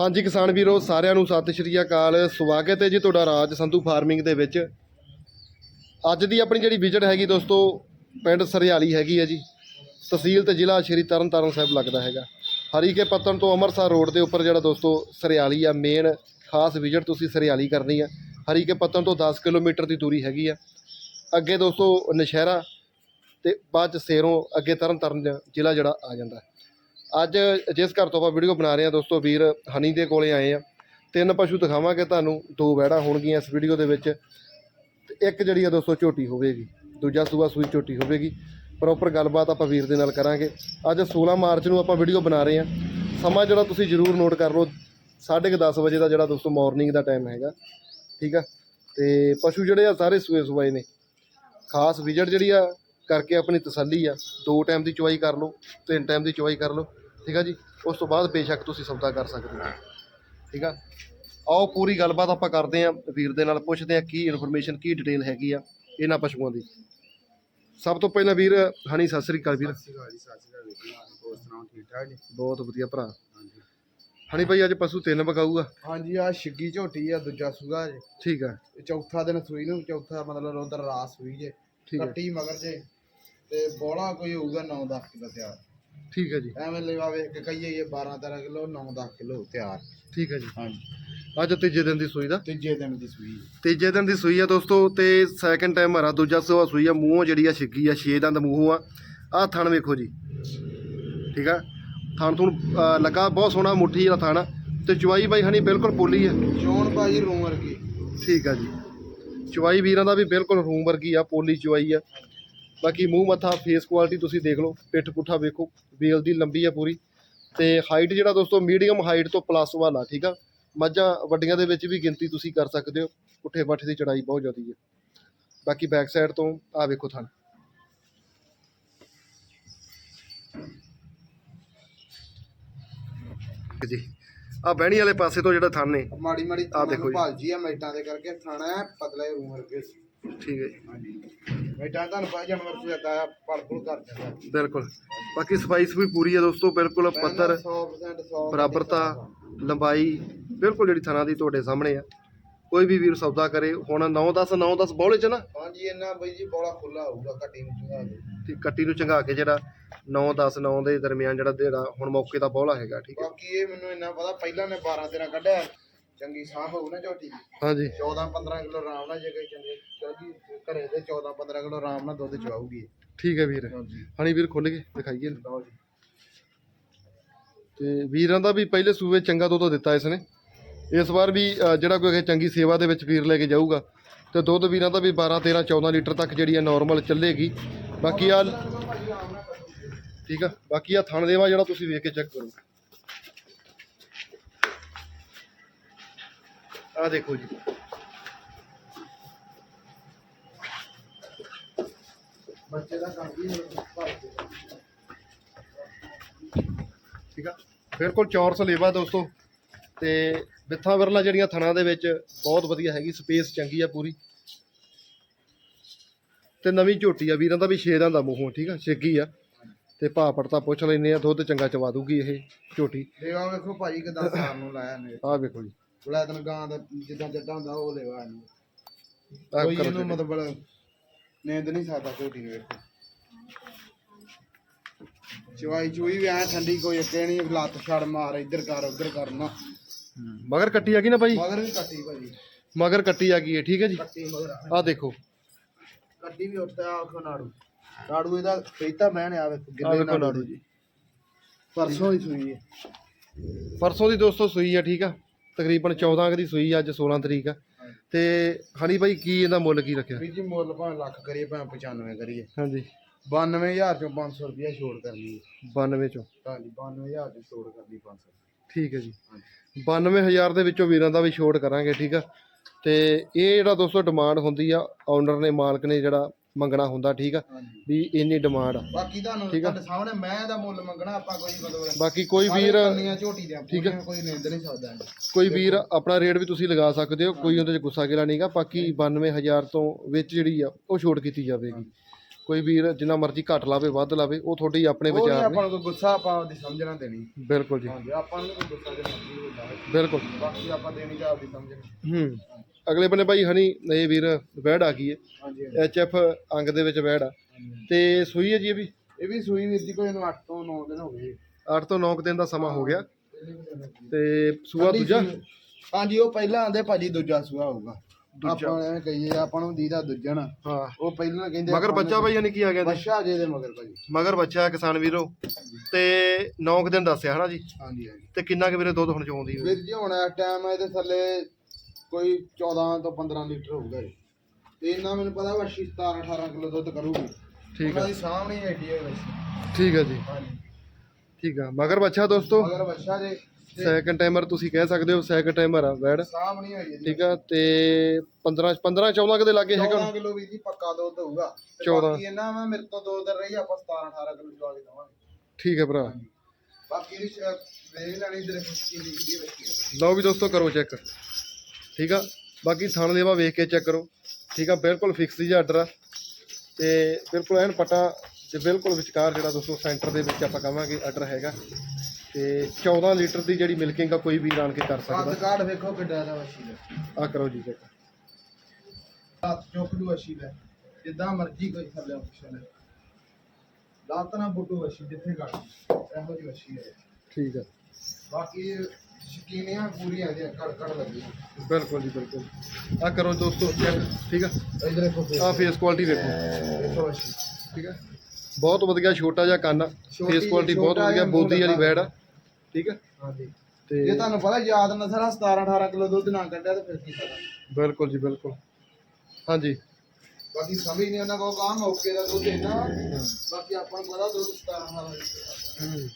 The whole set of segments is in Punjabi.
ਹਾਂਜੀ ਕਿਸਾਨ ਵੀਰੋ, ਸਾਰਿਆਂ ਨੂੰ ਸਤਿ ਸ਼੍ਰੀ ਅਕਾਲ। ਸਵਾਗਤ ਹੈ ਜੀ ਤੁਹਾਡਾ ਰਾਜ ਸੰਧੂ ਫਾਰਮਿੰਗ ਦੇ ਵਿੱਚ। ਅੱਜ ਦੀ ਆਪਣੀ ਜਿਹੜੀ ਵਿਜ਼ਿਟ ਹੈਗੀ ਦੋਸਤੋ, ਪਿੰਡ ਸਰਿਆਲੀ ਹੈਗੀ ਹੈ ਜੀ। ਤਹਿਸੀਲ ਤੇ ਜ਼ਿਲ੍ਹਾ ਸ਼੍ਰੀ ਤਰਨਤਾਰਨ ਸਾਹਿਬ ਲੱਗਦਾ ਹੈਗਾ। ਹਰੀਕੇ ਪੱਤਨ ਤੋਂ ਅੰਮ੍ਰਿਤਸਰ ਰੋਡ ਦੇ ਉੱਪਰ ਜਿਹੜਾ ਦੋਸਤੋ ਸਰਿਆਲੀ ਆ ਮੇਨ ਖਾਸ ਵਿਜ਼ਿਟ ਤੁਸੀਂ ਸਰਿਆਲੀ ਕਰਨੀ ਆ। ਹਰੀਕੇ ਪੱਤਨ ਤੋਂ 10 ਕਿਲੋਮੀਟਰ ਦੀ ਦੂਰੀ ਹੈਗੀ ਆ। ਅੱਗੇ ਦੋਸਤੋ ਨਸ਼ਹਿਰਾ ਤੇ ਬਾਅਦ ਚ ਸੇਰੋਂ ਅੱਗੇ ਤਰਨਤਾਰਨ ਜ਼ਿਲ੍ਹਾ ਜਿਹੜਾ ਆ ਜਾਂਦਾ ਅੱਜ ਜਿਸ ਘਰ ਤੋਂ ਆਪਾਂ ਵੀਡੀਓ ਬਣਾ ਰਹੇ ਹਾਂ ਦੋਸਤੋ, ਵੀਰ ਹਨੀ ਦੇ ਕੋਲੇ ਆਏ ਆ। ਤਿੰਨ ਪਸ਼ੂ ਦਿਖਾਵਾਂਗੇ ਤੁਹਾਨੂੰ, ਦੋ ਵੈੜਾਂ ਹੋਣਗੀਆਂ ਇਸ ਵੀਡੀਓ ਦੇ ਵਿੱਚ। ਤੇ ਇੱਕ ਜਿਹੜੀ ਆ ਦੋਸਤੋ ਝੋਟੀ ਹੋਵੇਗੀ, ਦੂਜਾ ਸੂਆ ਸੂਈ ਝੋਟੀ ਹੋਵੇਗੀ। ਪ੍ਰੋਪਰ ਗੱਲਬਾਤ ਆਪਾਂ ਵੀਰ ਦੇ ਨਾਲ ਕਰਾਂਗੇ। ਅੱਜ 16 ਮਾਰਚ ਨੂੰ ਆਪਾਂ ਵੀਡੀਓ ਬਣਾ ਰਹੇ ਹਾਂ। ਸਮਾਂ ਜਿਹੜਾ ਤੁਸੀਂ ਜ਼ਰੂਰ ਨੋਟ ਕਰ ਲਓ 10:30 ਵਜੇ ਦਾ ਜਿਹੜਾ ਦੋਸਤੋ ਮਾਰਨਿੰਗ ਦਾ ਟਾਈਮ ਹੈਗਾ। ਠੀਕ ਆ? ਤੇ ਪਸ਼ੂ ਜਿਹੜੇ ਆ ਸਾਰੇ ਸੂਏ ਸੁਆਏ ਨੇ। ਖਾਸ ਵਿਜਟ ਜਿਹੜੀ ਆ, ਕਰਕੇ ਆਪਣੀ ਤਸੱਲੀ ਆ। ਦੋ ਟਾਈਮ ਦੀ ਚੁਆਈ ਕਰ ਲਓ, ਤਿੰਨ ਟਾਈਮ ਦੀ ਚੁਆਈ ਕਰ ਲਓ। ਠੀਕ ਆ ਜੀ? ਉਸ ਤੋਂ ਬਾਅਦ ਬੇਸ਼ੱਕ ਤੁਸੀਂ ਸੌਦਾ ਕਰ ਸਕਦੇ ਹੋ। ਠੀਕ ਆ? ਆਓ ਪੂਰੀ ਗੱਲਬਾਤ ਆਪਾਂ ਕਰਦੇ ਆਂ ਵੀਰ ਦੇ ਨਾਲ ਪੁੱਛਦੇ ਆਂ ਕੀ ਇਨਫੋਰਮੇਸ਼ਨ ਕੀ ਡਿਟੇਲ ਹੈਗੀ ਆ ਇਹਨਾਂ ਪਸ਼ੂਆਂ ਦੀ। ਸਭ ਤੋਂ ਪਹਿਲਾਂ ਵੀਰ ਹਣੀ ਸਤਿ ਸ੍ਰੀ ਅਕਾਲ ਵੀਰ। ਸਤਿ ਸ਼੍ਰੀ ਅਕਾਲ ਜੀ ਸਤਿ ਸ਼੍ਰੀ ਅਕਾਲ ਵੀਰ। ਜੀ ਹੋਰ ਸੁਣਾਓ ਠੀਕ ਠਾਕ ਜੀ? ਬਹੁਤ ਵਧੀਆ ਭਰਾ। ਹਣੀ ਭਾਈ ਅੱਜ ਪਸ਼ੂ ਤਿੰਨ ਵਿਕਾਊਗਾ ਹਾਂਜੀ ਆ ਛਿੱਗੀ ਝੋਟੀ ਆ ਦੂਜਾ ਸੂਗਾ ਜੇ। ਠੀਕ ਆ। ਇਹ ਚੌਥਾ ਦਿਨ ਸੂਈ ਨੂੰ ਚੌਥਾ ਮਤਲਬ ਉਧਰ ਰਾਤ ਸੂਈ ਜੇ। ਠੀਕ ਆ। ਕੱਟੀ ਮਗਰ ਜੇ ਤੇ ਬੋਲਾ ਕੋਈ ਹੋਊਗਾ 9-10 ਕਿਲੋ ਤਿਆਰ। ਠੀਕ ਆ ਜੀ। ਐਵੇਂ ਲੈਵਾ ਵੇਖ ਕੇ ਕਹੀਏ ਇਹ 12-13 ਕਿਲੋ 9-10 ਕਿਲੋ ਤਿਆਰ। ਠੀਕ ਆ ਜੀ। ਹਾਂਜੀ। ਅੱਜ ਤੀਜੇ ਦਿਨ ਦੀ ਸੂਈ ਦਾ? ਤੀਜੇ ਦਿਨ ਦੀ ਸੂਈ ਤੀਜੇ ਦਿਨ ਦੀ ਸੂਈ ਆ ਦੋਸਤੋ ਤੇ ਸੈਕੰਡ ਟਾਈਮ ਹਰਾ ਦੂਜਾ ਸੂਆ ਸੂਈ ਆ ਮੂੰਹੋਂ ਜਿਹੜੀ ਆ ਛਿੱਗੀ ਆ ਛੇ ਦੰਦ ਮੂੰਹੋਂ ਆ। ਆਹ ਥਣ ਵੇਖੋ ਜੀ। ਠੀਕ ਆ? ਥਣ ਤੁਹਾਨੂੰ ਲੱਗਾ ਬਹੁਤ ਸੋਹਣਾ ਮੁੱਠੀ ਦਾ ਥਣ ਆ। ਤੇ ਚੁਆਈ ਬਾਈ ਹਣੀ ਬਿਲਕੁਲ ਪੋਲੀ ਆ। ਚੋਣ ਭਾਜੀ ਰੂਮ ਵਰਗੀ। ਠੀਕ ਆ ਜੀ। ਚੁਆਈ ਵੀਰਾਂ ਦਾ ਵੀ ਬਿਲਕੁਲ ਰੂਮ ਵਰਗੀ ਆ ਪੋਲੀ ਚੁਆਈ ਆ। ਬਾਕੀ ਮੂੰਹ ਮੱਥਾ ਫੇਸ ਕੁਆਲਿਟੀ ਤੁਸੀਂ ਦੇਖ ਲਓ ਪਿੱਠ ਪੁੱਠਾ ਵੇਖੋ ਵੇਲ ਦੀ ਲੰਬੀ ਆ ਪੂਰੀ। ਤੇ ਹਾਈਟ ਜਿਹੜਾ ਦੋਸਤੋ ਮੀਡੀਅਮ ਹਾਈਟ ਤੋਂ ਪਲੱਸ ਵਾਲਾ ਠੀਕ ਆ? ਮੱਝਾਂ ਵੱਡੀਆਂ ਦੇ ਵਿੱਚ ਵੀ ਗਿਣਤੀ ਤੁਸੀਂ ਕਰ ਸਕਦੇ ਹੋ। ਪੁੱਠੇ ਪੱਠੇ ਦੀ ਚੜਾਈ ਬਹੁਤ ਜ਼ਿਆਦੀ ਹੈ ਬਾਕੀ ਬੈਕ ਸਾਈਡ ਤੋਂ ਆ ਵੇਖੋ ਥਣ ਜੀ ਆ ਬਹਿਣੀ ਵਾਲੇ ਪਾਸੇ ਤੋਂ ਜਿਹੜਾ ਥਣ ਨੇ ਮਾੜੀ ਮਾੜੀ ਆਹ ਦੇਖੋ ਜੀ। ਭਾਲਜੀ ਆ ਮੈਟਾਂ ਦੇ ਕਰਕੇ ਥਾਣਾ ਪਤਲੇ ਰੂਮ ਵਰਗੇ। ਠੀਕ ਹੈ ਜੀ। ਹਾਂਜੀ ਮੈਟਾਂ ਤੁਹਾਨੂੰ ਪਤਾ ਜਾਨਵਰ ਚ ਜਾਂਦਾ ਆ ਪਲ ਪੁਲ ਕਰ ਜਾਂਦਾ ਬਿਲਕੁਲ। ਬਾਕੀ ਸਪਾਈਸ ਵੀ ਪੂਰੀ ਹੈ ਦੋਸਤੋ ਬਿਲਕੁਲ ਪੱਧਰ 100% 100 ਬਰਾਬਰਤਾ ਲੰਬਾਈ ਬਿਲਕੁਲ ਜਿਹੜੀ ਥਣਾ ਦੀ ਤੁਹਾਡੇ ਸਾਹਮਣੇ ਆ। ਕੋਈ ਵੀ ਵੀਰ ਸੌਦਾ ਕਰੇ ਹੁਣ 9 10 9 10 ਬੌਲੇ ਚ ਨਾ। ਹਾਂਜੀ ਇਹਨਾਂ ਬਈ ਜੀ ਬੋਲਾ ਖੁੱਲਾ ਹੋਊਗਾ ਕੱਟੀ ਨੂੰ ਚੁਗਾ ਤੇ ਕੱਟੀ ਨੂੰ ਚੰਗਾ ਕੇ ਜਿਹੜਾ 9 10 9 ਦੇ ਦਰਮਿਆਨ ਜਿਹੜਾ ਜਿਹੜਾ ਹੁਣ ਮੌਕੇ ਦਾ ਬੌਲਾ ਹੈਗਾ ਠੀਕ ਹੈ। ਬਾਕੀ ਇਹ ਮੈਨੂੰ ਇੰਨਾ ਪਤਾ ਪਹਿਲਾਂ ਨੇ 12 13 ਕੱਢਿਆ। ਚੰਗੀ ਸਾਹ ਹੋਊ ਨਾ ਝੋਟੀ ਦੀ। ਹਾਂਜੀ। 14 15 ਕਿਲੋ ਆਰਾਮ ਨਾਲ ਜੇ ਕੋਈ ਚੰਗੇ ਚਲਦੀ ਘਰੇ ਤੇ 14 15 ਕਿਲੋ ਆਰਾਮ ਨਾਲ ਦੁੱਧ ਚਵਾਊਗੀ ਠੀਕ ਹੈ ਵੀਰ। ਹਾਂਜੀ। ਹਣੀ ਵੀਰ ਖੁੱਲ ਕੇ ਦਿਖਾਈਏ। ਲਓ ਜੀ। ਤੇ ਵੀਰਾਂ ਦਾ ਵੀ ਪਹਿਲੇ ਸੂਵੇ ਚੰਗਾ ਦੁੱਧ ਦਿੱਤਾ ਇਸ ਨੇ। ਇਸ ਵਾਰ ਵੀ ਜਿਹੜਾ ਕੋਈ ਚੰਗੀ ਸੇਵਾ ਦੇ ਵਿੱਚ ਵੀਰ ਲੈ ਕੇ ਜਾਊਗਾ ਤੇ ਦੁੱਧ ਵੀਰਾਂ ਦਾ ਵੀ 12 13 14 ਲੀਟਰ ਤੱਕ ਜਿਹੜੀ ਆ ਨਾਰਮਲ ਚੱਲੇਗੀ। ਬਾਕੀ ਆ ਠੀਕ ਆ। ਬਾਕੀ ਆ ਥਣ ਦੇਵਾ ਜਿਹੜਾ ਤੁਸੀਂ ਵੇਖ ਕੇ ਚੈੱਕ ਕਰੋ। ਆ ਦੇਖੋ ਜੀ। ਬੱਚੇ ਦਾ ਕੰਮ ਵੀ ਠੀਕ ਆ? ਬਿਲਕੁਲ ਚੌਰਸ ਲੇਵਾ ਦੋਸਤੋ। ਤੇ ਬਿੱਥਾਂ ਵਰਲਾ ਜਿਹੜੀਆਂ ਥਣਾਂ ਦੇ ਵਿੱਚ ਬਹੁਤ ਵਧੀਆ ਹੈਗੀ ਸਪੇਸ ਚੰਗੀ ਆ ਪੂਰੀ। ਤੇ ਨਵੀਂ ਝੋਟੀ ਆ ਵੀਰਾਂ ਦਾ ਵੀ ਛੇਦਾਂ ਦਾ ਮੂੰਹੋਂ ਠੀਕ ਆ? ਛੇਗੀ ਆ। ਤੇ ਭਾਅ ਪੜਤਾ ਪੁੱਛ ਲੈਨੇ ਆ ਦੁੱਧ ਚੰਗਾ ਚਵਾ ਦੂਗੀ ਇਹ ਝੋਟੀ। ਲੇਵਾ ਵੇਖੋ ਭਾਜੀ ਕਿਦਾਂ ਸਾਰ ਨੂੰ ਲਾਇਆ ਨੇ। ਆਹ ਵੇਖੋ ਜੀ। ਬਲੈਤਨ ਗਾਂ ਦਾ ਜਿੱਦਾਂ ਜੱਟਾਂ ਹੁੰਦਾ ਉਹ ਲੇਵਾ ਇਹਨੂੰ। ਕੋਈ ਇਹਨੂੰ। ਮਤਲਬ ਨੀਂਦ ਨਹੀਂ ਸਕਦਾ ਝੋਟੀ ਨੂੰ ਵੇਖੋ ਚਵਾਈ ਚੂਈ ਵੀ ਐ ਠੰਡੀ ਕੋਈ ਅੱਗੇ ਨਹੀਂ ਲੱਤ ਛੜ ਮਾਰ ਇੱਧਰ ਕਰ ਉੱਧਰ ਕਰਨਾ ਮਗਰ ਕੱਟੀ ਆ ਗਈ ਨਾ ਭਾਈ? ਮਗਰ ਵੀ ਕੱਟੀ ਭਾਜੀ। ਮਗਰ ਕੱਟੀ ਆ ਗਈ ਹੈ ਠੀਕ ਹੈ ਜੀ? ਕੱਟੀ ਮਗਰ ਆ। ਆਹ ਦੇਖੋ। ਕੱਟੀ ਵੀ ਉੱਠਦਾ ਆਖੋ ਨਾੜੂ। ਨਾੜੂ ਇਹਦਾ ਪੇਤਾ ਮੈਨ ਆ ਵੇਖੋ ਗਿੱਲੇ ਨਾੜੂ ਜੀ। ਪਰਸੋਂ ਹੀ ਸੂਈ ਹੈ ਪਰਸੋਂ ਦੀ ਦੋਸਤੋ ਸੂਈ ਆ ਠੀਕ ਆ? ਤਕਰੀਬਨ 14 ਕੁ ਦੀ ਸੂਈ ਅੱਜ 16 ਤਰੀਕ ਆ। ਤੇ ਹਣੀ ਭਾਈ ਕੀ ਇਹਦਾ ਮੁੱਲ ਕੀ ਰੱਖਿਆ? ਵੀਰ ਜੀ ਮੁੱਲ ਭਾਵੇਂ ਲੱਖ ਕਰੀਏ ਭਾਵੇਂ 95 ਕਰੀਏ। ਹਾਂਜੀ। 92000 ਚੋਂ 500 ਰੁਪਇਆ ਛੋੜ ਕਰਨੀ ਹੈ। 92 ਚੋਂ? ਹਾਂਜੀ 92000 ਚੋਂ ਛੋੜ ਕਰਨੀ 500 ਠੀਕ ਹੈ ਜੀ। ਹਾਂਜੀ। 92000 ਦੇ ਵਿੱਚੋਂ ਵੀਰਾਂ ਦਾ ਵੀ ਛੋਟ ਕਰਾਂਗੇ ਠੀਕ ਆ। ਤੇ ਇਹ ਜਿਹੜਾ ਦੋਸਤੋ ਡਿਮਾਂਡ ਹੁੰਦੀ ਆ ਓਨਰ ਨੇ ਮਾਲਕ ਨੇ ਜਿਹੜਾ ਮੰਗਣਾ ਹੁੰਦਾ ਠੀਕ ਆ? ਹਾਂਜੀ। ਵੀ ਇੰਨੀ ਡਿਮਾਂਡ ਆ। ਬਾਕੀ ਤੁਹਾਨੂੰ ਠੀਕ ਆ। ਤੁਹਾਡੇ ਸਾਹਮਣੇ ਮੈਂ ਦਾ ਮੁੱਲ ਮੰਗਣਾ ਆਪਾਂ ਕੋਈ ਮਤਲਬ ਬਾਕੀ ਕੋਈ ਵੀਰ ਕੰਨੀਆਂ ਝੋਟੀ ਦੇ ਠੀਕ ਆ। ਕੋਈ ਨਿੰਦ ਨਹੀਂ ਸਕਦਾ ਕੋਈ ਵੀਰ ਆਪਣਾ ਰੇਟ ਵੀ ਤੁਸੀਂ ਲਗਾ ਸਕਦੇ ਹੋ ਕੋਈ ਉਹਦੇ 'ਚ ਗੁੱਸਾ ਗਿਲਾ ਨਹੀਂਗਾ ਬਾਕੀ 92000 ਤੋਂ ਵਿੱਚ ਜਿਹੜੀ ਆ ਉਹ ਛੋਟ ਕੀਤੀ ਜਾਵੇਗੀ। ਕੋਈ ਵੀਰ ਜਿੰਨਾ ਮਰਜ਼ੀ ਘੱਟ ਲਾਵੇ ਵੱਧ ਲਾਵੇ ਉਹ ਤੁਹਾਡੀ ਆਪਣੇ ਉਹ ਨਹੀਂ ਵਿਚਾਰ ਨੇ। ਆਪਾਂ ਨੂੰ ਕੋਈ ਗੁੱਸਾ ਆਪਾਂ ਆਪਦੀ ਸਮਝਣਾ ਦੇਣੀ। ਬਿਲਕੁਲ ਜੀ। ਹਾਂਜੀ ਆਪਾਂ ਨੂੰ ਕੋਈ ਗੁੱਸਾ ਦੇ ਮਰਜ਼ੀ ਹੁੰਦਾ ਹੈ। ਬਿਲਕੁਲ। ਬਾਕੀ ਆਪਾਂ ਦੇਣੀ ਜਾਂ ਆਪਦੀ ਸਮਝਣੀ ਹੂੰ। ਅਗਲੇ ਬੰਨੇ ਭਾਈ ਹਣੀ ਇਹ ਵੀਰ ਵੈੜ ਆ ਗਈ ਹੈ। ਐਚ ਐਫ ਅੰਗ ਦੇ ਵਿੱਚ ਵੈੜ ਆ। ਤੇ ਸੂਈ ਹੈ ਜੀ ਇਹ ਵੀ? ਇਹ ਵੀ ਸੂਈ ਵੀਰ ਜੀ ਕੋਈ ਇਹਨੂੰ 8 ਤੋਂ 9 ਦਿਨ ਹੋ ਗਏ 8 ਤੋਂ 9 ਦਿਨ ਦਾ ਸਮਾਂ ਹੋ ਗਿਆ। ਤੇ ਸੂਆ ਦੂਜਾ? ਹਾਂਜੀ ਉਹ ਪਹਿਲਾਂ ਆਂਦੇ ਭਾਜੀ ਦੂਜਾ ਸੂਆ ਹੋਊਗਾ। ਆਪਾਂ ਐਵੇਂ ਕਹੀਏ ਆਪਾਂ ਨੂੰ ਦੀਦਾ ਦੂਜਾ ਨਾ। ਹਾਂ। ਉਹ ਪਹਿਲਾਂ ਕਹਿੰਦੇ ਮਗਰ ਬੱਚਾ ਭਾਈ ਹਣੀ ਕੀ ਆ ਗਿਆ? ਬੱਚਾ ਜੇ ਦੇ ਮਗਰ ਭਾਜੀ ਮਗਰ ਬੱਚਾ ਹੈ ਕਿਸਾਨ ਵੀਰੋ। ਤੇ 9 ਦਿਨ ਦੱਸਿਆ ਹਨਾ ਜੀ? ਹਾਂਜੀ ਹਾਂਜੀ। ਤੇ ਕਿੰਨਾ ਕੁ ਵੀਰੇ ਦੁੱਧ ਹੁਣ ਚੋਂਦੀ ਵੀਰ ਜੀ ਹੁਣ ਇਸ ਟਾਈਮ ਇਹਦੇ ਥੱਲੇ ਕੋਈ 14 ਤੋਂ 15 ਲੀਟਰ ਹੋਊਗਾ ਇਹ। ਤੇ ਇਹਨਾਂ ਮੈਨੂੰ ਪਤਾ ਵਸ਼ੀ 17 18 ਕਿਲੋ ਦੁੱਧ ਕਰੂਗੀ। ਠੀਕ ਉਹਨਾਂ ਆ ਦੀ ਸਾਹਮਣੇ ਹੀ ਐਡੀ ਹੈ ਵਸ਼ੀ। ਠੀਕ ਆ ਜੀ। ਹਾਂਜੀ। ਠੀਕ ਆ। ਮਗਰ ਬੱਚਾ ਦੋਸਤੋ? ਮਗਰ ਬੱਚਾ ਜੇ। ਸੈਕੰਡ ਟਾਈਮਰ ਤੁਸੀਂ ਕਹਿ ਸਕਦੇ ਹੋ ਸੈਕੰਡ ਟਾਈਮਰ ਆ ਵੈੜ। ਸਾਹਮਣੇ ਹੋਈ ਹੈ ਜੀ ਠੀਕ ਆ ਤੇ 15 15 14 ਕਦੇ ਲਾਗੇ ਹੈਗਾ 14 ਕਿਲੋ ਵੀਰ ਜੀ ਪੱਕਾ ਦੁੱਧ ਹੋਊਗਾ। ਤੇ 14 ਬਾਕੀ ਇਹਨਾਂ ਮੈਂ ਮੇਰੇ ਤੋਂ ਦੋ ਦਿਨ ਰਹੀ ਆਪਾਂ 17 18 ਕਿਲੋ ਚਵਾ ਕੇ ਦਵਾਂਗੇ। ਠੀਕ ਹੈ ਭਰਾ। ਬਾਕੀ ਦੀ ਵੇਖ ਲੈਣੀ ਇਧਰ ਕੀ ਲਿਖਦੀ ਹੈ ਬੱਚੀ ਲਓ ਵੀ ਦੋਸਤੋ ਕਰੋ ਚੈੱਕ ਠੀਕ ਆ? ਬਾਕੀ ਥਣ ਦੇਵਾ ਵੇਖ ਕੇ ਚੈੱਕ ਕਰੋ। ਠੀਕ ਆ? ਬਿਲਕੁਲ ਫਿਕਸ ਜਿਹਾ ਆਰਡਰ ਆ। ਤੇ ਬਿਲਕੁਲ ਐਨ ਪਟਾ ਤੇ ਬਿਲਕੁਲ ਵਿਚਕਾਰ ਜਿਹੜਾ ਦੋਸਤੋ ਸੈਂਟਰ ਦੇ ਵਿੱਚ ਆਪਾਂ ਕਹਾਂਗੇ ਆਰਡਰ ਹੈਗਾ। ਤੇ 14 ਲੀਟਰ ਦੀ ਜਿਹੜੀ ਮਿਲਕਿੰਗ ਆ ਕੋਈ ਵੀ ਆਣ ਕੇ ਕਰ ਸਕਦਾ। ਕੱਦ ਕਾਠ ਵੇਖੋ ਕਿੱਡਾ ਦਾ ਵਸ਼ੀ ਦਾ ਆ ਕਰੋ ਜੀ ਚੈੱਕ ਹੱਥ ਚੁੱਕ ਲੂ ਵਸ਼ੀ ਦਾ ਜਿੱਦਾਂ ਮਰਜ਼ੀ ਕੋਈ ਥੱਲੇ ਆਪਸ਼ਨ ਹੈ ਦਾਤ ਨਾ ਬੁੱਟੂ ਵਸ਼ੀ ਜਿੱਥੇ ਕੱਢ ਇਹੋ ਜਿਹੀ ਵਸ਼ੀ ਹੈ ਠੀਕ ਆ। ਬਾਕੀ ਸ਼ਕੀਨੀਆਂ ਪੂਰੀਆਂ ਦੀਆਂ ਕੜ ਕੜ ਲੱਗੀ ਬਿਲਕੁਲ ਜੀ ਬਿਲਕੁਲ। ਆ ਕਰੋ ਦੋਸਤੋ ਚੈੱਕ ਠੀਕ ਆ? ਇਧਰ ਦੇਖੋ ਆ ਫੇਸ ਕੁਆਲਿਟੀ ਦੇਖੋ। ਠੀਕ ਆ? ਬਹੁਤ ਵਧੀਆ ਛੋਟਾ ਜਿਹਾ ਕੰਨ ਛੋਟੀ- ਫੇਸ ਕੁਆਲਿਟੀ ਬਹੁਤ ਛੋਟਾ ਵਧੀਆ ਜਿਹਾ ਬੋਦੀ ਵਾਲੀ ਵੈੜ ਆ। ਠੀਕ ਆ? ਹਾਂਜੀ। ਤੇ ਜੇ ਤੁਹਾਨੂੰ ਪਤਾ ਯਾਦ ਨਸਰ ਆ 17 18 ਕਿਲੋ ਦੁੱਧ ਨਾ ਕੱਢਿਆ ਤਾਂ ਫਿਰ ਕੀ ਫਾਇਦਾ ਬਿਲਕੁਲ ਜੀ ਬਿਲਕੁਲ। ਹਾਂਜੀ। ਬਾਕੀ ਸਮਝ ਨਹੀਂ ਉਹਨਾਂ ਕੋਲ ਕਾ ਮੌਕੇ ਦਾ ਦੁੱਧ ਇੰਨਾ ਬਾਕੀ ਆਪਾਂ ਨੂੰ ਪਤਾ ਦੁੱਧ 17 18 ਲੀਟਰ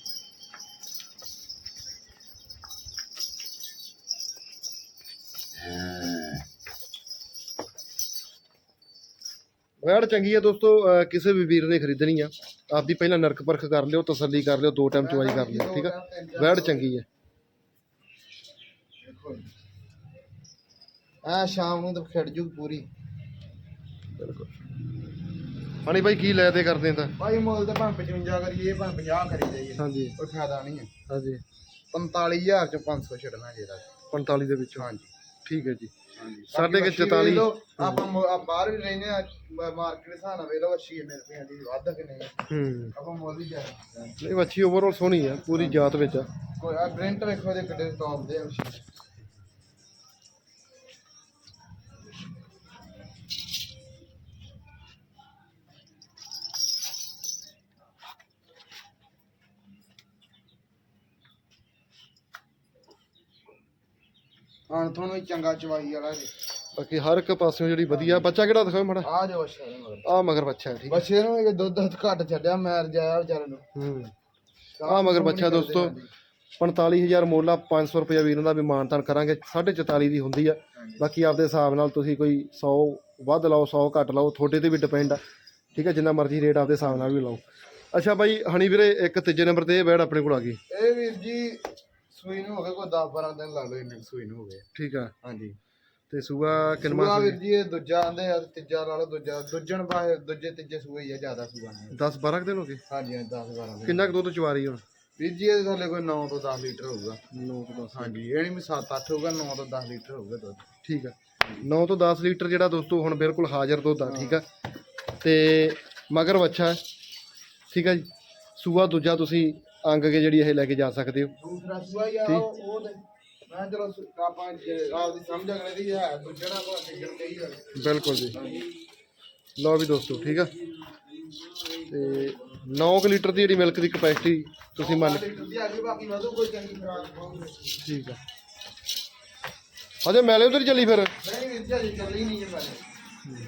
ਵੈੜ ਚੰਗੀ ਹੈ ਦੋਸਤੋ ਕਿਸੇ ਵੀ ਵੀਰ ਨੇ ਖਰੀਦਣੀ ਆ। ਆਪਦੀ ਪਹਿਲਾਂ ਨਰਕ ਪਰਖ ਕਰ ਲਿਓ ਤਸੱਲੀ ਕਰ ਲਿਓ ਦੋ ਟਾਈਮ ਚਵਾਈ ਕਰ ਲਿਓ ਠੀਕ ਆ? ਵੈੜ ਚੰਗੀ ਦੇਖੋ ਆ ਸ਼ਾਮ ਨੂੰ ਤਾਂ ਖਿੜ ਜੂ ਪੂਰੀ। ਬਿਲਕੁਲ। ਹਣੀ ਭਾਈ ਕੀ ਲੈ ਦੇ ਕਰਦੇ ਤਾਂ? ਭਾਈ ਮੁੱਲ ਤਾਂ ਭਾਵੇਂ 55 ਕਰੀਏ ਭਾਵੇਂ 50 ਕਰੀ ਜਾਈਏ ਹਾਂਜੀ। ਕੋਈ ਫਾਇਦਾ ਨਹੀਂ ਹੈ ਹਾਂਜੀ। 45000 ਚ 500 ਛੱਡਣਾ ਜਿਹੜਾ 45 ਦੇ ਵਿੱਚੋਂ। ਹਾਂਜੀ। ਠੀਕ ਹੈ ਜੀ। ਹਾਂਜੀ। ਸਾਡੇ ਕੇ ਬਾਕੀ ਵੱਛੀ 44 ਵੇਖ ਲਓ, ਆਪਾਂ ਮੁ- ਆ ਬਾਹਰ ਵੀ ਰਹਿੰਦੇ ਆ ਮਾਰਕੀਟ ਹਿਸਾਬ ਨਾਲ ਲਓ 80 ਮਿਲ ਦੀ ਵੱਧ ਕਿ ਨਹੀਂ। ਹੂੰ। ਆਪਾਂ ਮੁੱਲ ਹੀ ਜਾਣਾ। ਨਹੀਂ ਵੱਛੀ ਓਵਰਆਲ ਸੋਹਣੀ ਆ ਪੂਰੀ ਜਾਤ ਵਿੱਚ ਆ। ਕੋਈ ਆ ਪ੍ਰਿੰਟ ਵੇਖੋ ਇਹਦੇ ਕਿੱਡੇ ਟੌਪ ਦੇ ਆ ਹਾਂ ਤੁਹਾਨੂੰ ਵੀ ਚੰਗਾ ਚਵਾਈ ਵਾਲਾ ਜੀ। ਬਾਕੀ ਹਰ ਇੱਕ ਪਾਸਿਓਂ ਜਿਹੜੀ ਵਧੀਆ ਬੱਚਾ ਕਿਹੜਾ ਦਿਖਾਓ ਮਾੜਾ? ਆ ਜੋ ਅੱਛਾ ਮਗਰ। ਆ ਮਗਰ ਬੱਚਾ ਹੈ, ਠੀਕ ਹੈ। ਬੱਚੇ ਨੂੰ ਇਹ ਦੁੱਧ ਦੱਧ ਘੱਟ ਛੱਡਿਆ ਮੈਰ ਜਾਇਆ ਵਿਚਾਰੇ ਨੂੰ। ਹੂੰ। ਆ ਮਗਰ ਬੱਚਾ ਦੋਸਤੋ 45000 ਮੋਲਾ 500 ਰੁਪਏ ਵੀਰਾਂ ਦਾ ਵੀ ਮਾਨਤਾਨ ਕਰਾਂਗੇ 44 ਦੀ ਹੁੰਦੀ ਆ। ਬਾਕੀ ਆਪਦੇ ਹਿਸਾਬ ਨਾਲ ਤੁਸੀਂ ਕੋਈ 100 ਵੱਧ ਲਾਓ 100 ਘੱਟ ਲਾਓ ਤੁਹਾਡੇ ਤੇ ਵੀ ਡਿਪੈਂਡ ਆ। ਠੀਕ ਹੈ ਜਿੰਨਾ ਮਰਜ਼ੀ ਰੇਟ ਆਪਦੇ ਹਿਸਾਬ ਨਾਲ ਵੀ ਲਾਓ। ਅੱਛਾ ਬਾਈ ਹਣੀ ਵੀਰੇ ਇੱਕ ਤੀਜੇ ਨੰਬਰ ਤੇ ਇਹ ਬੈੜ ਆਪਣੇ ਕੋਲ ਆ ਗਈ। ਇਹ ਵੀਰ ਜੀ ਸੂਈ ਨੂੰ ਹੋ ਗਏ ਕੋਈ 10 12 ਦਿਨ ਲਾ ਲਓ ਕੁ ਸੂਈ ਨੂੰ ਹੋ ਗਏ ਠੀਕ ਆ। ਹਾਂਜੀ। ਤੇ ਸੂਆ ਕਿੰਨਵਾਂ ਸੂਆ ਵੀਰ ਜੀ ਇਹ ਦੂਜਾ ਆਂਦੇ ਆ ਤੀਜਾ ਲਾ ਲਓ ਦੂਜਾ ਦੂਜਣ ਬਾਏ ਦੂਜੇ ਤੀਜੇ ਸੂਏ ਹੀ ਆ ਜ਼ਿਆਦਾ ਸੂਆ ਨਹੀਂ 10 12 ਦਿਨ ਹੋ ਗਏ? ਹਾਂਜੀ 10 12 ਦਿਨ। ਕਿੰਨਾ ਕੁ ਦੁੱਧ ਚਵਾ ਰਹੀ ਹੁਣ? ਵੀਰ ਜੀ ਇਹਦੇ ਥੱਲੇ ਕੋਈ 9 ਤੋਂ 10 ਲੀਟਰ ਹੋਊਗਾ। 9 ਤੋਂ 10 ਹਾਂਜੀ ਇਹ ਨਹੀਂ ਵੀ 7 8 ਹੋਊਗਾ 9 ਤੋਂ 10 ਲੀਟਰ ਹੋਊਗਾ ਦੁੱਧ। ਠੀਕ ਆ। 9 ਤੋਂ 10 ਲੀਟਰ ਜਿਹੜਾ ਦੋਸਤੋ ਹੁਣ ਬਿਲਕੁਲ ਹਾਜ਼ਰ ਦੁੱਧ ਆ ਠੀਕ ਆ। ਤੇ ਮਗਰ ਵੱਛਾ। ਠੀਕ ਆ ਜੀ। ਸੂਆ ਦੂਜਾ ਤੁਸੀਂ ਅੰਗ ਕੇ ਜਿਹੜੀ ਇਹ ਲੈ ਕੇ ਜਾ ਸਕਦੇ ਹੋ। ਦੂਸਰਾ ਸੂਆ ਹੀ ਆ ਉਹ ਉਹ ਤੇ ਮੈਂ ਚਲੋ ਸੁ- ਆਪਾਂ ਜੇ ਆਪਦੀ ਸਮਝ ਅਗਲੇ ਦੀ ਹੈ ਦੂਜਣਾ ਕੋ ਟਿਕਣ ਕਹੀ ਗੱਲ ਬਿਲਕੁਲ ਜੀ। ਲਓ ਵੀ ਦੋਸਤੋ ਠੀਕ ਆ? ਤੇ 9 ਲੀਟਰ ਦੀ ਜਿਹੜੀ ਮਿਲਕ ਦੀ ਕਪੈਸਿਟੀ ਤੁਸੀਂ ਮੰਨ ਲੀਟਰ ਦੀ ਆ ਗਈ ਬਾਕੀ ਵਧੂ ਕੋਈ ਚੰਗੀ ਖਰਾਕ ਪਾਉਂਗੇ ਠੀਕ ਆ। ਹਜੇ ਮੈਲੇ ਉਧਰ ਚੱਲੀ ਫਿਰ? ਨਹੀਂ ਵੀਰ ਜੀ ਅਜੇ ਚੱਲੀ ਨਹੀਂ ਜੇ ਪਹਿਲੇ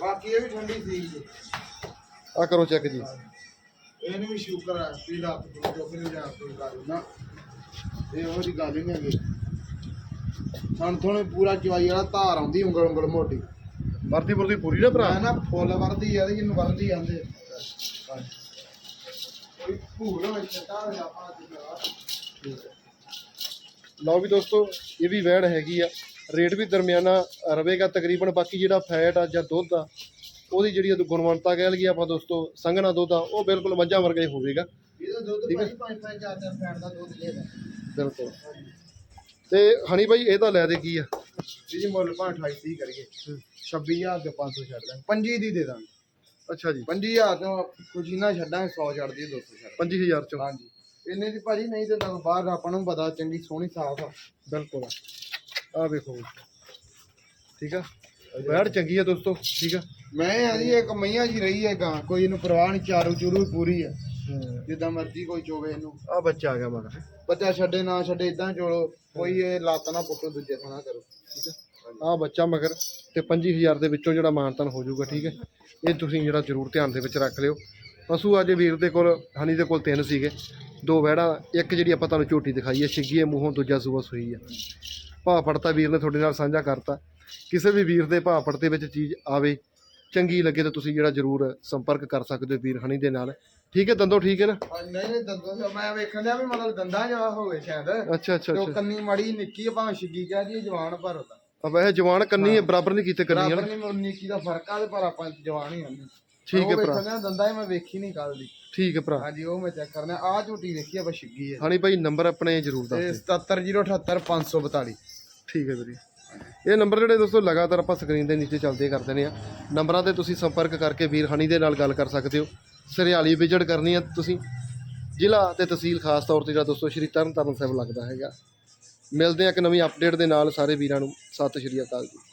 ਬਾਕੀ ਇਹ ਵੀ ਠੰਡੀ ਸੀ। ਜੀ ਆ ਕਰੋ ਚੈੱਕ ਜੀ। ਇਹਨੂੰ ਵੀ ਸ਼ੂਗਰ ਆ ਵੀ ਨੂੰ ਜੋ ਫਿਰ ਜਾ ਕੋਈ ਗੱਲ ਨਾ। ਇਹ ਉਹ ਦੀ ਗੱਲ ਹੀ ਨਹੀਂ ਹੈਗੀ। ਸਾਨੂੰ ਥੋੜੇ ਪੂਰਾ ਚਵਾਈ ਵਾਲਾ ਧਾਰ ਆਉਂਦੀ ਉਂਗਲ ਉਂਗਲ ਮੋਟੀ। ਵਰਦੀ ਵਰਦੀ ਪੂਰੀ ਨਾ ਭਰਾ? ਮੈਂ ਨਾ ਫੁੱਲ ਵਰਦੀ ਆ ਤੇ ਜਿਹਨੂੰ ਵਰਦੀ ਆਂਦੇ। ਕੋਈ ਭੂਲ ਹੋਵੇ ਚਟਾ ਹੋਵੇ ਆਪਾਂ ਅੱਜ ਲਓ ਵੀ ਦੋਸਤੋ ਇਹ ਵੀ ਵੈੜ ਹੈਗੀ ਆ। ਰੇਟ ਵੀ ਦਰਮਿਆਨਾ ਰਵੇਗਾ ਤਕਰੀਬਨ ਬਾਕੀ ਜਿਹੜਾ ਫੈਟ ਆ ਜਾਂ ਦੁੱਧ ਆ ਉਹਦੀ ਜਿਹੜੀ ਉਹ ਗੁਣਵੰਤਾ ਕਹਿ ਲਈਏ ਆਪਾਂ ਦੋਸਤੋ ਸੰਘਣਾ ਦੁੱਧ ਆ ਉਹ ਬਿਲਕੁਲ ਮੱਝਾਂ ਵਰਗਾ ਹੀ ਹੋਵੇਗਾ। ਇਹਦਾ ਦੁੱਧ ਠੀਕ ਹੈ। ਭਾਈ 5 5 4 4 ਫੈਟ ਦਾ ਦੁੱਧ ਦੇਗਾ ਬਿਲਕੁਲ। ਤੇ ਹਣੀ ਬਾਈ ਇਹ ਤਾਂ ਲੈ ਦੇ ਕੀ ਆ? ਜੀ ਮੁੱਲ ਭਾਂ 28 30 ਕਰੀਏ। 26000 ਤੇ 500 ਛੱਡ ਦਾਂਗੇ। 25 ਦੀ ਦੇ ਦਾਂਗੇ। ਅੱਛਾ ਜੀ। 25000 ਤੋਂ ਕੁਝ ਨਾ ਛੱਡਾਂਗੇ 100 ਛੱਡਦੀ 200 ਛੱਡ 25000 ਚੋਂ। ਹਾਂਜੀ। ਇੰਨੇ ਦੀ ਭਾਜੀ ਨਹੀਂ ਦਿੰਦਾ ਬਾਹਰ ਆਪਾਂ ਨੂੰ ਪਤਾ ਚੰਗੀ ਸੋਹਣੀ ਸਾਫ਼ ਆ। ਬਿਲਕੁਲ। ਆ ਵੇਖੋ। ਠੀਕ ਆ? ਬੈੜ ਚੰਗੀ ਆ ਦੋਸਤੋ ਠੀਕ ਆ? ਮੈਂ ਆ ਜੀ ਇੱਕ ਮਈਆਂ ਜੀ ਰਹੀ ਹੈ ਗਾਂ ਕੋਈ ਇਹਨੂੰ ਪਰਵਾਹ ਨਹੀਂ ਚਾਰੂ ਚੂਰੂ ਪੂਰੀ ਆ ਜਿੱਦਾਂ ਮਰਜ਼ੀ ਕੋਈ ਚੋਵੇ ਇਹਨੂੰ। ਆ ਬੱਚਾ ਆ ਗਿਆ ਮਗਰ ਬੱਚਾ ਛੱਡੇ ਨਾ ਛੱਡੇ ਇਦਾਂ ਚੋਲੋ ਕੋਈ ਇਹ ਲੱਤ ਨਾ ਪੁੱਟੋ ਦੂਜੇ ਥਾਂ ਕਰੋ ਠੀਕ ਹੈ? ਆ ਬੱਚਾ ਮਗਰ ਤੇ 25000 ਦੇ ਵਿੱਚੋਂ ਜਿਹੜਾ ਮਾਨਤਨ ਹੋ ਜਾਊਗਾ ਠੀਕ ਹੈ? ਇਹ ਤੁਸੀਂ ਜਿਹੜਾ ਜ਼ਰੂਰ ਧਿਆਨ ਦੇ ਵਿੱਚ ਰੱਖ ਲਿਓ। ਪਸ਼ੂ ਅੱਜ ਵੀਰ ਦੇ ਕੋਲ ਹਨੀ ਦੇ ਕੋਲ ਤਿੰਨ ਸੀਗੇ। ਦੋ ਵਹਿੜਾ ਇੱਕ ਜਿਹੜੀ ਆਪਾਂ ਤੁਹਾਨੂੰ ਝੋਟੀ ਦਿਖਾਈ ਹੈ ਛਿੱਗੀਏ ਮੂੰਹੋਂ ਦੂਜਾ ਸੂਆ ਸੂਈ ਹੈ। ਭਾਅ ਫੜਤਾ ਵੀਰ ਨੇ ਤੁਹਾਡੇ ਨਾਲ ਸਾਂਝਾ ਕਰਤਾ। ਕਿਸੇ ਵੀ ਵੀਰ ਦੇ ਭਾਅ ਫੜਤੇ ਵਿੱਚ ਚੀਜ਼ ਆਵੇ ਚੰਗੀ ਲੱਗੇ ਤਾਂ ਤੁਸੀਂ ਜਿਹੜਾ ਜ਼ਰੂਰ ਸੰਪਰਕ ਕਰ ਸਕਦੇ ਹੋ ਵੀਰ ਹਨੀ ਦੇ ਨਾਲ। ਠੀਕ ਹੈ ਦੰਦੋ ਠੀਕ ਹੈ ਨਾ? ਨਹੀਂ ਨਹੀਂ ਦੰਦਾਂ ਮੈਂ ਵੇਖਣ ਦਿਆ ਵੀ ਮਤਲਬ ਦੰਦਾਂ ਜਿਹਾ ਹੋਵੇ ਸ਼ਾਇਦ। ਅੱਛਾ ਅੱਛਾ ਤੇ ਉਹ ਅੱਛਾ। ਕੰਨੀ ਮੜੀ ਨਿੱਕੀ ਆ ਭਾਵੇਂ ਛਿੱਗੀ ਕਹਿ ਦੀ ਜਵਾਨ ਪਰ ਹੁੰਦਾ ਆ ਵੈਸੇ ਜਵਾਨ ਕੰਨੀ ਹੈ ਬਰਾਬਰ ਨਹੀਂ ਕੀਤੇ ਕਰਨੀ ਹੈ ਬਰਾਬਰ ਨਾ। ਨਹੀਂ ਮੋਰ ਨਿੱਕੀ ਦਾ ਫ਼ਰਕ ਆ ਤੇ ਪਰ ਆਪਾਂ ਜਵਾਨ ਹੀ ਹੁੰਦੇ ਠੀਕ ਹੈ ਭਰਾ। ਦੰਦਾਂ ਹੀ ਮੈਂ ਵੇਖੀ ਨਹੀਂ ਕੱਲ ਦੀ। ਠੀਕ ਹੈ ਭਰਾ। ਹਾਂਜੀ ਉਹ ਮੈਂ ਚੈੱਕ ਕਰਨਾ ਆ ਝੂਟੀ ਵੇਖੀ ਆਪਾਂ ਛਿੱਗੀ ਹੈ ਹਣੀ ਭਾਈ ਨੰਬਰ ਆਪਣੇ ਜ਼ਰੂਰ ਦੱਸ ਤੇ ਦਿਓ 77078 542 ਠੀਕ ਹੈ ਵੀਰੇ ਇਹ ਨੰਬਰ ਜਿਹੜੇ ਦੋਸਤੋ ਲਗਾਤਾਰ ਆਪਾਂ ਸਕਰੀਨ ਦੇ ਨੀਚੇ ਚੱਲਦੇ ਕਰਦੇ ਨੇ ਆ। ਨੰਬਰਾਂ ਤੇ ਤੁਸੀਂ ਸੰਪਰਕ ਕਰਕੇ ਵੀਰ ਹਣੀ ਦੇ ਨਾਲ ਗੱਲ ਕਰ ਸਕਦੇ ਹੋ। ਸਰਿਆਲੀ ਵਿਜ਼ਿਟ ਕਰਨੀ ਆ ਤੁਸੀਂ। ਜ਼ਿਲ੍ਹਾ ਤੇ ਤਹਿਸੀਲ ਖਾਸ ਤੌਰ ਤੇ ਜਿਹੜਾ ਦੋਸਤੋ ਸ਼੍ਰੀ ਤਰਨਤਾਰਨ ਸਾਹਿਬ ਲੱਗਦਾ ਹੈਗਾ। ਮਿਲਦੇ ਆ ਇੱਕ ਨਵੀਂ ਅਪਡੇਟ ਦੇ ਨਾਲ ਸਾਰੇ ਵੀਰਾਂ ਨੂੰ। ਸਤਿ ਸ਼੍ਰੀ ਅਕਾਲ ਜੀ।